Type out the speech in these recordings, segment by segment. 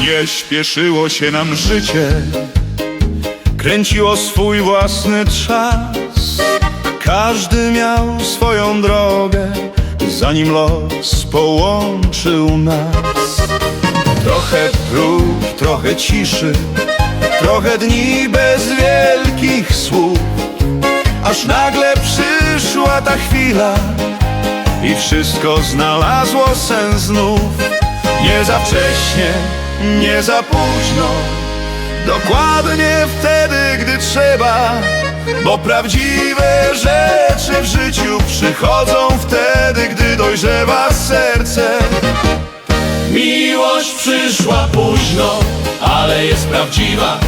Nie śpieszyło się nam życie. Kręciło swój własny czas. Każdy miał swoją drogę Zanim los połączył nas. Trochę prób, trochę ciszy Trochę dni bez wielkich słów. Aż nagle przyszła ta chwila I wszystko znalazło sens znów. Nie za wcześnie, nie za późno Dokładnie wtedy, gdy trzeba Bo prawdziwe rzeczy w życiu przychodzą wtedy, gdy dojrzewa serce. Miłość przyszła późno, ale jest prawdziwa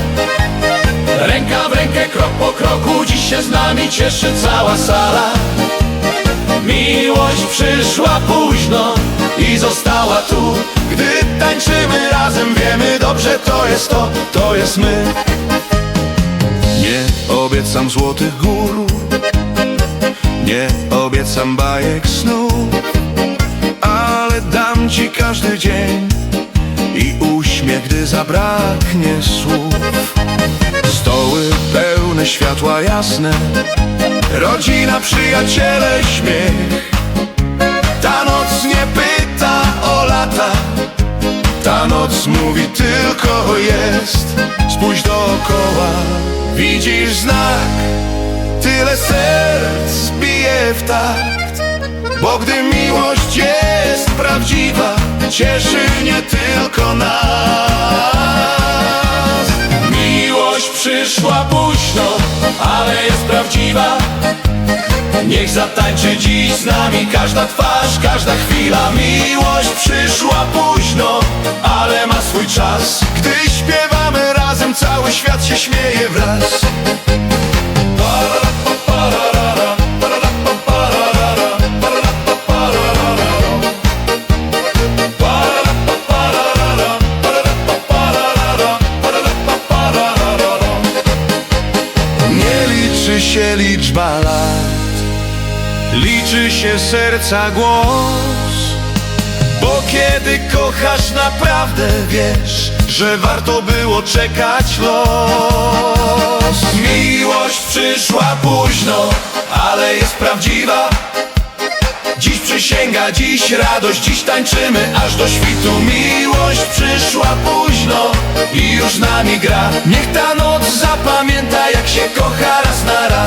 Ręka w rękę, krok po kroku, dziś się z nami cieszy cała sala. Miłość przyszła późno i została tu. Gdy tańczymy razem, wiemy dobrze, to jest to, to jest my. Nie obiecam złotych gór Nie obiecam bajek snu Ale dam ci każdy dzień I uśmiech, gdy zabraknie słów światła jasne. Rodzina, przyjaciele, śmiech. Ta noc nie pyta o lata. Ta noc mówi tylko jest. Spójrz dookoła, widzisz znak? Tyle serc bije w takt. Bo gdy miłość jest prawdziwa Cieszy nie tylko nas przyszła późno, ale jest prawdziwa. Niech zatańczy dziś z nami każda twarz, każda chwila. Miłość przyszła późno, ale ma swój czas. Gdy śpiewamy razem, cały świat się śmieje wraz liczy się liczba lat. Liczy się serca głos. Bo kiedy kochasz naprawdę wiesz Że warto było czekać los. Miłość przyszła późno, ale jest prawdziwa. Dziś przysięga, dziś radość, dziś tańczymy aż do świtu. Miłość przyszła późno i już nami gra. Niech ta noc zapamięta jak się kocha raz na raz